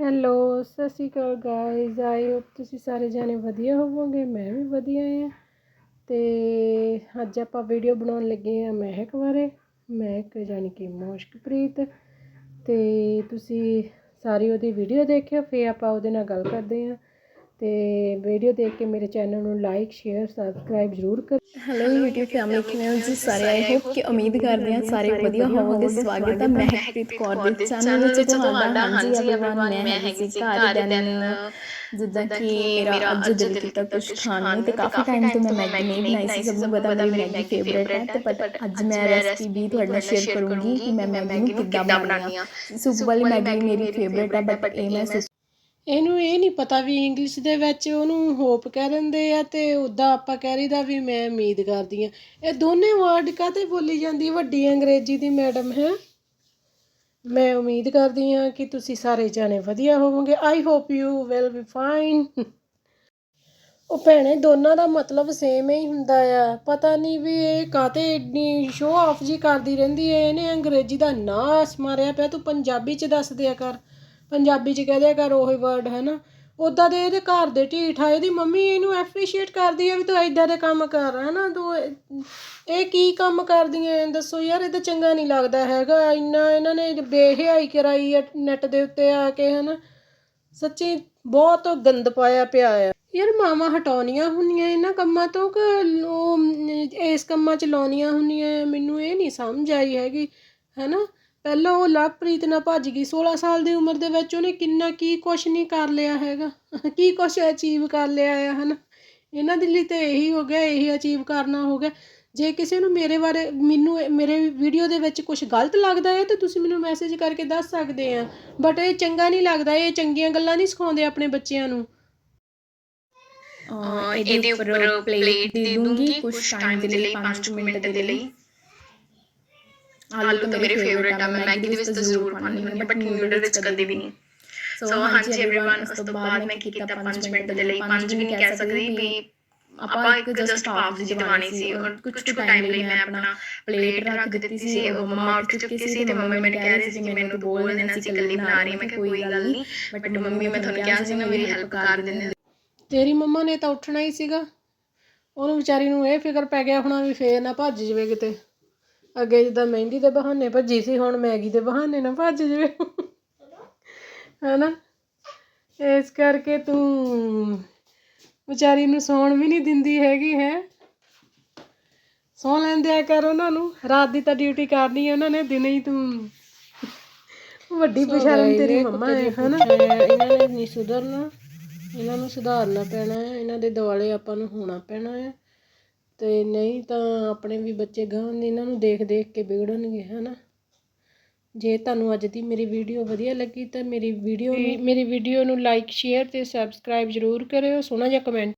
Hello, ਸਤਿ ਸ਼੍ਰੀ ਅਕਾਲ guys I hope ਤੁਸੀਂ ਸਾਰੇ ਜਾਣੇ ਵਧੀਆ ਹੋਵੋਗੇ, ਮੈਂ ਵੀ ਵਧੀਆ ਹਾਂ। ਤੇ ਅੱਜ ਆਪਾਂ ਵੀਡੀਓ ਬਣਾਉਣ ਲੱਗੇ ਹਾਂ ਮਹਿਕ ਬਾਰੇ। ਮਹਿਕ ਜਾਣੀ ਕਿ ਮੋਸ਼ਕਪ੍ਰੀਤ। ਤੇ ਤੁਸੀਂ ਸਾਰੀ ਉਹਦੀ ਵੀਡੀਓ ਦੇਖਿਓ ਫੇਰ ਆਪਾਂ ਉਹਦੇ ਨਾਲ ਗੱਲ ਕਰਦੇ ਹਾਂ। ਤੇ ਵੀਡੀਓ ਦੇਖ ਕੇ ਮੇਰੇ ਚੈਨਲ ਨੂੰ ਲਾਈਕ ਸ਼ੇਅਰ ਸਬਸਕ੍ਰਾਈਬ ਜ਼ਰੂਰ ਕਰ ਹੈਲੋ YouTube ਫੈਮਿਲੀ ਕਿਵੇਂ ਹੋ ਜੀ ਸਾਰੇ? ਆਈ ਹੋਪ ਕਿ ਉਮੀਦ ਕਰਦੇ ਹਾਂ ਸਾਰੇ ਵਧੀਆ ਹੋਵੋਗੇ। ਸਵਾਗਤ ਹੈ ਮਹਿਕਪ੍ਰੀਤ ਕੌਰ ਦੇ ਚੈਨਲ ਵਿੱਚ ਤੁਹਾਡਾ। ਹਾਂਜੀ everyone ਮੈਂ ਹੈਗੀ ਸੀ ਘਰ ਦੇ ਦਿਨ। ਜਿੱਦਾਂ ਕਿ ਮੇਰਾ ਅੱਜ ਦਿਲ ਕੀਤਾ ਕੁਝ ਖਾਣ ਨੂੰ। ਤੇ ਕਾਫੀ ਟਾਈਮ ਤੋਂ ਮੈਂ ਮੈਗੀ ਨਹੀਂ ਬਣਾਈ ਸੀ ਸਭ ਨੂੰ ਪਤਾ ਮੇਰੀ ਮੈਗੀ ਫੇਵਰੇਟ ਹੈ ਤੇ ਬਟ ਅੱਜ ਮੈਂ ਰੈਸਪੀ ਵੀ ਤੁਹਾਡੇ ਨਾਲ ਸ਼ੇਅਰ ਕਰੂੰਗੀ ਕਿ ਮੈਂ ਮੈਗੀ ਨੂੰ ਕਿੱਦਾਂ ਬਣਾਉਣੀ ਆ। ਸੂਪ ਵਾਲੀ ਮੈਗੀ ਮੇਰੀ ਫੇਵਰੇਟ ਹੈ ਬਟ ਇਹ ਮੈਂ ਇਹਨੂੰ ਇਹ ਨਹੀਂ ਪਤਾ ਵੀ ਇੰਗਲਿਸ਼ ਦੇ ਵਿੱਚ ਉਹਨੂੰ ਹੋਪ ਕਹਿ ਦਿੰਦੇ ਆ ਅਤੇ ਉੱਦਾਂ ਆਪਾਂ ਕਹਿ ਰਹੀਦਾ ਵੀ ਮੈਂ ਉਮੀਦ ਕਰਦੀ ਹਾਂ ਇਹ ਦੋਨੇ ਵਰਡ ਕਾਤੇ ਬੋਲੀ ਜਾਂਦੀ? ਵੱਡੀ ਅੰਗਰੇਜ਼ੀ ਦੀ ਮੈਡਮ ਹੈ? ਮੈਂ ਉਮੀਦ ਕਰਦੀ ਹਾਂ ਕਿ ਤੁਸੀਂ ਸਾਰੇ ਜਾਣੇ ਵਧੀਆ ਹੋਵੋਗੇ। I hope you will be fine ਉਹ ਭੈਣੇ, ਦੋਨਾਂ ਦਾ ਮਤਲਬ ਸੇਮ ਹੀ ਹੁੰਦਾ ਆ। ਪਤਾ ਨਹੀਂ ਵੀ ਇਹ ਕਾਤੇ ਇੰਨੀ ਸ਼ੋਅ ਆਫ ਜੀ ਕਰਦੀ ਰਹਿੰਦੀ ਹੈ ਇਹਨੇ ਅੰਗਰੇਜ਼ੀ ਦਾ ਨਾਸ ਮਾਰਿਆ ਪਿਆ। ਤੂੰ ਪੰਜਾਬੀ ਚ ਦੱਸ ਦਿਆ ਕਰ। ਪੰਜਾਬੀ ਚ ਕਹਿ ਦਿਆ ਕਰ ਉਹੀ ਵਰਡ ਹੈ ਨਾ ਉੱਦਾਂ ਦੇ ਇਹਦੇ ਘਰ ਦੇ ਢੀਠ ਆ, ਇਹਦੀ ਮੰਮੀ ਇਹਨੂੰ ਐਪਰੀਸ਼ੀਏਟ ਕਰਦੀ ਆ ਵੀ ਤੂੰ ਇੱਦਾਂ ਦੇ ਕੰਮ ਕਰ ਹੈ ਨਾ ਤੂੰ ਇਹ- ਕੀ ਕੰਮ ਕਰਦੀਆਂ ਐ? ਦੱਸੋ ਯਾਰ, ਇਹ ਤਾਂ ਚੰਗਾ ਨਹੀਂ ਲੱਗਦਾ ਹੈਗਾ। ਇੰਨਾ ਇਹਨਾਂ ਨੇ ਬੇਹਿਆਈ ਕਰਾਈ ਆ ਨੈਟ ਦੇ ਉੱਤੇ ਆ ਕੇ ਹੈ ਨਾ ਸੱਚੀ ਬਹੁਤ ਗੰਦ ਪਾਇਆ ਪਿਆ ਆ। ਯਾਰ ਮਾਵਾਂ ਹਟਾਉਣੀਆਂ ਹੁੰਦੀਆਂ ਇਹਨਾਂ ਕੰਮਾਂ ਤੋਂ ਕਿ ਉਹ, ਇਸ ਕੰਮਾਂ 'ਚ ਲਾਉਣੀਆਂ ਹੁੰਦੀਆਂ ਮੈਨੂੰ ਇਹ ਨਹੀਂ ਸਮਝ ਆਈ ਹੈਗੀ, ਹੈਨਾ? ਪਹਿਲਾਂ ਉਹ ਲਵਪ੍ਰੀਤ ਨਾਲ ਭੱਜ ਗਈ 16 ਸਾਲ ਦੀ ਉਮਰ ਦੇ ਵਿੱਚ ਉਹਨੇ ਕਿੰਨਾ ਕੀ ਕੁਛ ਨਹੀਂ ਕਰ ਲਿਆ ਹੈਗਾ, ਕੀ ਕੁਛ ਅਚੀਵ ਕਰ ਲਿਆ ਆ ਹਨਾ? ਇਹਨਾਂ ਦੇ ਲਈ ਤੇ ਇਹੀ ਹੋ ਗਿਆ, ਇਹੀ ਅਚੀਵ ਕਰਨਾ ਹੋ ਗਿਆ। ਜੇ ਕਿਸੇ ਨੂੰ ਮੇਰੇ ਬਾਰੇ, ਮੈਨੂੰ ਮੇਰੇ ਵੀਡੀਓ ਦੇ ਵਿੱਚ ਕੁਝ ਗਲਤ ਲੱਗਦਾ ਹੈ ਤਾਂ ਤੁਸੀਂ ਮੈਨੂੰ ਮੈਸੇਜ ਕਰਕੇ ਦੱਸ ਸਕਦੇ ਆ। ਬਟ ਇਹ ਚੰਗਾ ਨਹੀਂ ਲੱਗਦਾ, ਇਹ ਚੰਗੀਆਂ ਗੱਲਾਂ ਨਹੀਂ ਸਿਖਾਉਂਦੇ ਆਪਣੇ ਬੱਚਿਆਂ ਨੂੰ। ਇਹਦੇ ਉੱਪਰ ਪਲੇਟ ਦੇ ਦੂੰਗੀ ਕੁਝ ਟਾਈਮ ਦੇ ਲਈ 5 ਮਿੰਟ ਦੇ ਲਈ। ਆਲੂ ਤਾਂ ਮੇਰੇ ਫੇਵਰੇਟ ਆ ਮੈਂ ਮੈਗੀ ਦੇ ਵਿੱਚ ਤਾਂ ਜ਼ਰੂਰ ਪਾਉਂਦੀ ਹਾਂ ਬਟ ਨਿਊਡਲ ਵਿੱਚ ਕਦੇ ਵੀ ਨਹੀਂ ਸੋ ਹਾਂਜੀ एवरीवन ਉਸ ਤੋਂ ਬਾਅਦ ਮੈਂ ਕੀ ਕੀਤਾ 5 ਮਿੰਟ ਦੇ ਲਈ 5 ਵੀ ਨਹੀਂ ਕਹਿ ਸਕਦੀ ਵੀ ਆਪਾਂ ਇੱਕ ਜਸਟ ਹਾਫ ਜੀ ਦਿਵਾਣੀ ਸੀ ਔਰ ਕੁਝ ਕੁ ਟਾਈਮ ਲਈ ਮੈਂ ਆਪਣਾ ਪਲੇਟ ਰੱਖ ਦਿੱਤੀ ਸੀ ਉਹ ਮੰਮਾ ਉੱਠ ਚੁੱਕੀ ਸੀ ਤੇ ਮੰਮੀ ਮੈਨੂੰ ਕਹਿ ਰਹੀ ਸੀ ਕਿ ਮੈਨੂੰ ਬੋਲ ਦੇਣਾ ਸੀ ਇਕੱਲੀ ਬਣਾ ਰਹੀ ਮੈਂ ਕਿਹਾ ਕੋਈ ਗੱਲ ਨਹੀਂ ਬਟ ਮੰਮੀ ਮੈਂ ਤੁਹਾਨੂੰ ਕਿਹਾ ਸੀ ਨਾ ਮੇਰੀ ਹੈਲਪ ਕਰ ਦਿੰਦੇ ਤੇਰੀ ਮੰਮਾ ਨੇ ਤਾਂ ਉੱਠਣਾ ਹੀ ਸੀਗਾ ਉਹਨੂੰ ਵਿਚਾਰੀ ਨੂੰ ਇਹ ਫਿਕਰ ਪੈ ਗਿਆ ਹੋਣਾ ਵੀ ਫੇਰ ਨਾ ਭੱਜ ਜਵੇ ਕਿਤੇ ਅੱਗੇ ਜਿੱਦਾਂ ਮਹਿੰਦੀ ਦੇ ਬਹਾਨੇ ਭੱਜੀ ਸੀ ਹੁਣ ਮੈਗੀ ਦੇ ਬਹਾਨੇ ਨਾ ਭੱਜ ਜਵੇ। ਹੈਨਾ? ਇਸ ਕਰਕੇ ਤੂੰ ਵਿਚਾਰੀ ਨੂੰ ਸੌਣ ਵੀ ਨਹੀਂ ਦਿੰਦੀ ਹੈਗੀ ਹੈ? ਸੌ ਲੈਂਦਿਆ ਕਰ ਉਹਨਾਂ ਨੂੰ। ਰਾਤ ਦੀ ਤਾਂ ਡਿਊਟੀ ਕਰਨੀ ਹੈ ਉਹਨਾਂ ਨੇ ਦਿਨੇ ਹੀ ਤੂੰ ਵੱਡੀ ਬਸ਼ਰਮ ਤੇਰੀ ਮੰਮਾ ਹੈ ਹਨਾ? ਇਹਨਾਂ ਨੇ ਨਹੀਂ ਸੁਧਰਨਾ। ਇਹਨਾਂ ਨੂੰ ਸੁਧਾਰਨਾ ਪੈਣਾ ਹੈ। ਇਹਨਾਂ ਦੇ ਦੁਆਲੇ ਆਪਾਂ ਨੂੰ ਹੋਣਾ ਪੈਣਾ ਹੈ। ਤੇ ਨਹੀਂ ਤਾਂ ਆਪਣੇ ਵੀ ਬੱਚੇ ਗਾਂ ਇਹਨਾਂ ਨੂੰ ਦੇਖ ਦੇਖ ਕੇ ਵਿਗੜਨਗੇ ਹਨਾ? ਜੇ ਤੁਹਾਨੂੰ ਅੱਜ ਦੀ ਮੇਰੀ ਵੀਡੀਓ ਵਧੀਆ ਲੱਗੀ ਤਾਂ ਮੇਰੀ ਵੀਡੀਓ ਨੂੰ ਮੇਰੀ ਵੀਡੀਓ ਨੂੰ ਲਾਈਕ ਸ਼ੇਅਰ ਤੇ ਸਬਸਕ੍ਰਾਈਬ ਜ਼ਰੂਰ ਕਰਿਓ ਸੋਹਣਾ ਜਿਹਾ ਕਮੈਂਟ